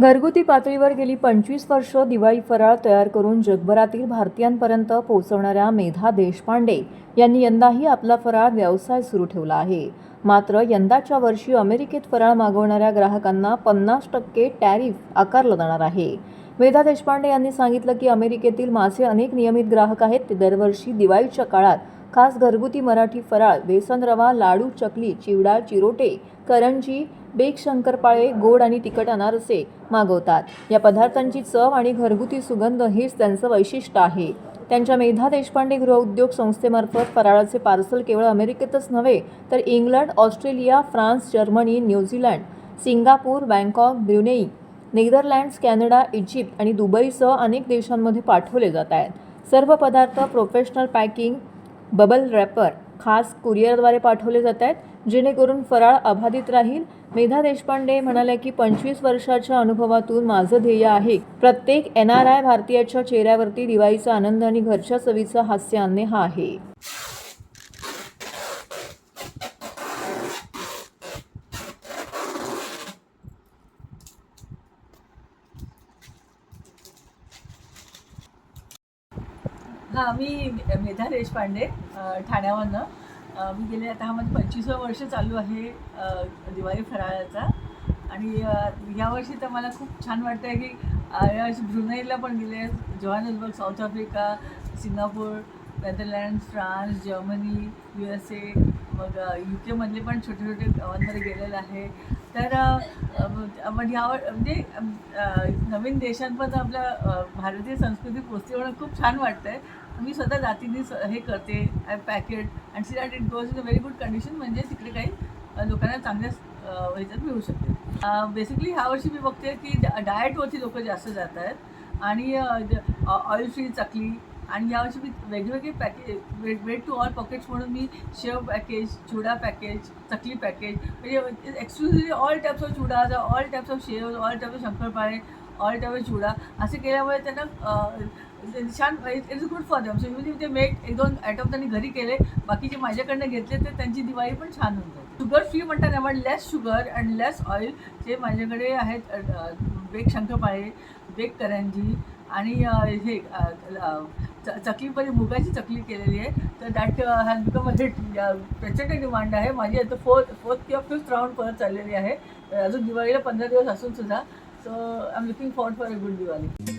घरगुती पातळीवर गेली पंचवीस वर्ष दिवाळी फराळ तयार करून जगभरातील भारतीयांपर्यंत पोहोचवणाऱ्या मेधा देशपांडे यांनी यंदाही आपला फराळ व्यवसाय सुरू ठेवला आहे. मात्र यंदाच्या वर्षी अमेरिकेत फराळ मागवणाऱ्या ग्राहकांना पन्नास टक्के टॅरिफ आकारलं जाणार आहे. मेधा देशपांडे यांनी सांगितलं की अमेरिकेतील माझे अनेक नियमित ग्राहक आहेत. ते दरवर्षी दिवाळीच्या काळात खास घरगुती मराठी फराळ बेसन रवा लाडू चकली चिवडा चिरोटे करंजी बेक शंकरपाळे गोड आणि तिखट अनारसे मागवतात. या पदार्थांची चव आणि घरगुती सुगंध हेच त्यांचं वैशिष्ट्य आहे. त्यांच्या मेधा देशपांडे गृहउद्योग संस्थेमार्फत फराळाचे पार्सल केवळ अमेरिकेतच नव्हे तर England Australia France Germany New Zealand Singapore Bangkok Brunei Netherlands Canada Egypt आणि दुबईसह अनेक देशांमध्ये पाठवले जात आहेत. सर्व पदार्थ प्रोफेशनल पॅकिंग बबल रॅपर खास कुरिअरद्वारे पाठवले जात आहेत जेणेकरून फराळ अबाधित राहील. मेधा देशपांडे म्हणाल्या की पंचवीस वर्षाच्या अनुभवातून माझं ध्येय आहे. प्रत्येक एन आर आय भारतीयाच्या चेहऱ्यावरती दिवाळीचा आनंद आणि घरच्या चवीचं हास्य आणणे हा आहे. हां मी मेधा देशपांडे ठाण्यावरनं. मी गेले आता हा माझं पंचवीसवं वर्ष चालू आहे दिवाळी फराळाचा. आणि यावर्षी तर मला खूप छान वाटतं आहे की यावर्षी ब्रुनेईला पण गेले. Johannesburg South Africa Singapore Netherland France Germany U S A मग यू केमधले पण छोटे छोटे गावांमध्ये गेलेलं आहे. तर मग यावर म्हणजे नवीन देशांपर्यंत आपल्या भारतीय संस्कृती पोचते म्हणून खूप छान वाटतं आहे मी स्वतः जातीने स- हे करते I packet and see that it goes in a very good condition म्हणजे तिकडे काही लोकांना चांगल्या ह्याच्यात मिळू शकते. बेसिकली ह्या वर्षी मी बघते की डाएटवरती लोक जास्त जात आहेत. आणि ऑइल फ्री चकली. आणि यावर्षी मी वेगवेगळे package weight to all pockets म्हणून मी शेव पॅकेज चुडा पॅकेज चकली पॅकेज म्हणजे exclusively all types of chuda all types of sev all types of shankarpali all types of chivda असे केल्यामुळे त्यांना छान it is good for them so even if ते make एक दोन आयटम त्यांनी घरी केले बाकीचे माझ्याकडनं घेतले तर त्यांची दिवाळी पण छान होऊन जाईल. शुगर फ्री म्हणतात त्यामुळे less sugar and less oil जे माझ्याकडे आहेत बेक शंखपाळे बेक करंजी आणि हे च- चकली पण मुगाची चकली केलेली आहे. तर that has become a hit प्रचंड डिमांड आहे. माझी आता फोर्थ फोर्थ किंवा फिफ्थ राऊंड परत चाललेली आहे. अजून दिवाळीला पंधरा दिवस असून सुद्धा. So I'm looking forward for a good Diwali.